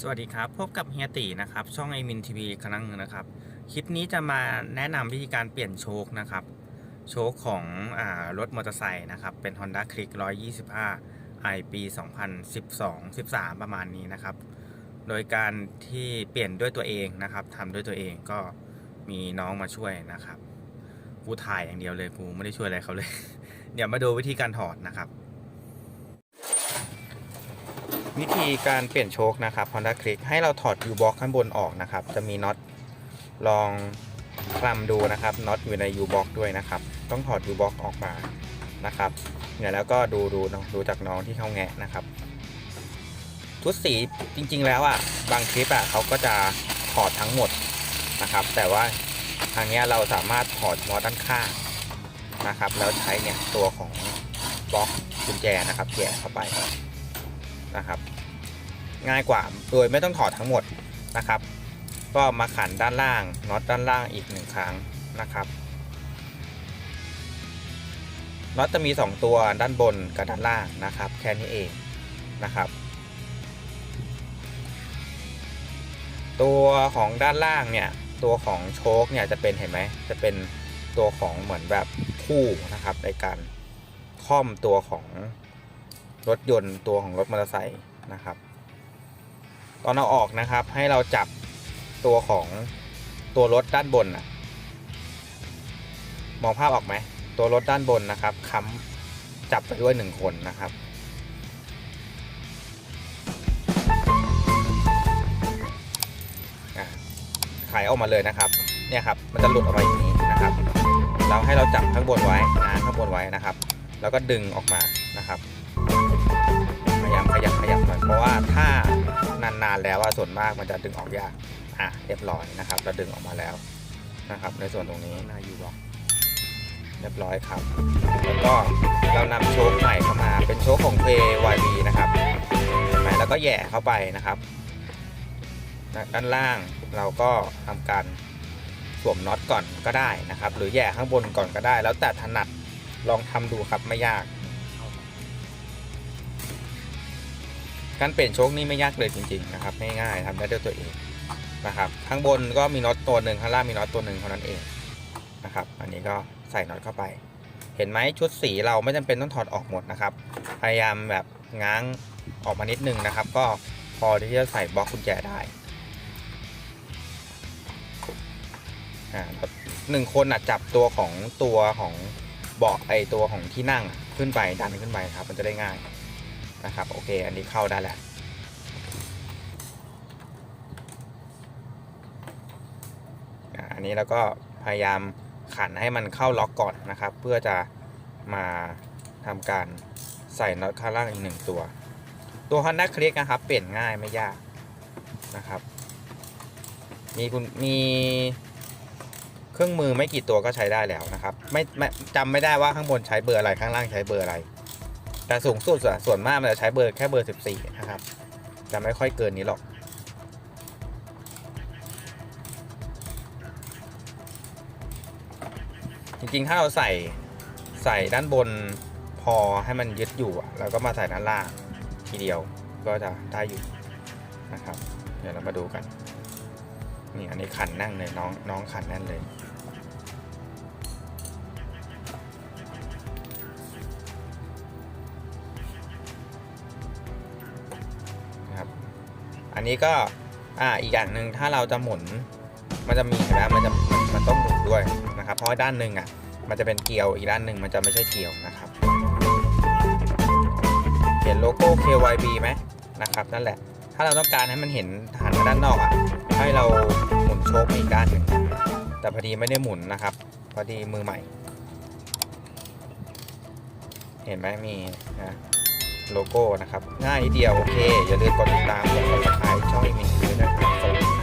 สวัสดีครับ พบกับเฮียตีนะครับ ช่องไอมินทีวีครั้งหนึงนะครับ คลิปนี้จะมาแนะนำวิธีการเปลี่ยนโชคนะครับ โชคของอรถมอเตอร์ไซค์นะครับ เป็น Honda Click 125 i ปี 2012 13 ประมาณนี้นะครับ โดยการที่เปลี่ยนด้วยตัวเองนะครับทำด้วยตัวเองก็มีน้องมาช่วยนะครับ กูถ่ายอย่างเดียวเลยกูไม่ได้ช่วยอะไรเขาเลย เดี๋ยวมาดูวิธีการถอดนะครับ วิธีการเปลี่ยนโชคนะครับ Honda Click ให้เราถอด U box ข้างบนออกนะครับ จะมีน็อตลองคลำดูนะครับน็อตอยู่ใน U box ด้วยนะครับ ต้องถอด U box ออกมานะครับเนี่ยแล้วก็ดูดูดูจากน้องที่เขาแงะนะครับชุดสีจริงๆแล้วอะบางคลิปอะเขาก็จะถอดทั้งหมดนะครับ แต่ว่าทางเนี้ยเราสามารถถอดน็อด้านข้างนะครับ แล้วใช้เนี่ยตัวของบล็อกกุญแจนะครับแย่เข้าไปนะครับ ง่ายกว่า โดยไม่ต้องถอดทั้งหมดนะครับ ก็มาขันด้านล่างน็อตด้านล่างอีกหนึ่งครั้งนะครับน็อตจะมี 2 ตัวด้านบนกับด้านล่างนะครับ แค่นี้เองนะครับ ตัวของด้านล่างเนี่ยตัวของโชคเนี่ยจะเป็นเห็นไหมจะเป็นตัวของเหมือนแบบคู่นะครับในการค่อมตัวของรถยนต์ตัวของรถมอเตอร์ไซค์นะครับ ตอนเอาออกนะครับ ให้เราจับตัวของตัวรถด้านบนนะมองภาพออกไหม ตัวรถด้านบนนะครับค้ำจับไปด้วยหนึ่งคนนะครับอะไขออกมาเลยนะครับ เนี่ยครับ มันจะหลุดออกมาอย่างนี้นะครับ เราให้เราจับข้างบนไว้นะข้างบนไว้นะครับ แล้วก็ดึงออกมานะครับ พยายามขยับขยับหน่อยเพราะว่าถ้า นานๆแล้วว่าส่วนมากมันจะดึงออกยากอะเรียบร้อยนะครับ เราดึงออกมาแล้วนะครับ ในส่วนตรงนี้นายูบอกเรียบร้อยครับ แล้วก็เรานำโชคใหม่เข้ามาเป็นโชคของ KYB นะครับเห็นไหมแล้วก็แหย่เข้าไปนะครับ ด้านล่างเราก็ทำการสวมน็อตก่อนก็ได้นะครับ หรือแหย่ข้างบนก่อนก็ได้ แล้วแต่ถนัดลองทำดูครับไม่ยาก การเปลี่ยนโชคนี่ไม่ยากเลยจริงๆนะครับง่ายๆทำได้ด้วยตัวเองนะครับข้างบนก็มีน็อตตัวหนึ่งข้างล่างมีน็อตตัวหนึ่งเท่านั้นเองนะครับอันนี้ก็ใส่น็อตเข้าไป เห็นไหมชุดสีเราไม่จำเป็นต้องถอดออกหมดนะครับ พยายามแบบง้างออกมานิดนึงนะครับ ก็พอที่จะใส่บล็อกกุญแจได้อ่าหนึ่งคนอะจับตัวของตัวของเบาะไอตัวของที่นั่งขึ้นไปดันขึ้นไปครับ มันจะได้ง่าย นะครับโอเค อันนี้เข้าได้แล้วอันนี้เราก็พยายามขันให้มันเข้าล็อกก่อนนะครับ เพื่อจะมาทำการใส่น็อตข้างล่างอีกหนึ่งตัว ตัว Honda Click นะครับ เปลี่ยนง่ายไม่ยากนะครับ มีคุณมีเครื่องมือไม่กี่ตัวก็ใช้ได้แล้วนะครับ ไม่ไม่จำไม่ได้ว่าข้างบนใช้เบอร์อะไรข้างล่างใช้เบอร์อะไร แต่สูงสุดอะส่วนมากมันจะใช้เบอร์แค่เบอร์ 14 นะครับ จะไม่ค่อยเกินนี้หรอก จริงๆ ถ้าเราใส่ใส่ด้านบนพอให้มันยึดอยู่อะแล้วก็มาใส่ด้านล่างทีเดียวก็จะได้อยู่นะครับ เดี๋ยวเรามาดูกัน นี่อันนี้ขันนั่งเลยน้องน้องขันแน่นเลย อันนี้ก็อ่าอีกอย่างหนึ่งถ้าเราจะหมุนมันจะมีเห็นไหมมันจะมันต้องหมุนด้วยนะครับเพราะด้านหนึ่งอะมันจะเป็นเกลียวอีกด้านหนึ่งมันจะไม่ใช่เกลียวนะครับ เห็นโลโก้ KYB ไหมนะครับนั่นแหละ ถ้าเราต้องการให้มันเห็นหันมาด้านนอกอะให้เราหมุนโชคอีกด้านหนึ่งแต่พอดีไม่ได้หมุนนะครับ พอดีมือใหม่ เห็นไหมมีนะ โลโก้นะครับ ง่ายนิดเดียวโอเค อย่าลืมกดติดตามกด subscribe ช่องอีกหนึ่งด้วยนะครับสวัสดี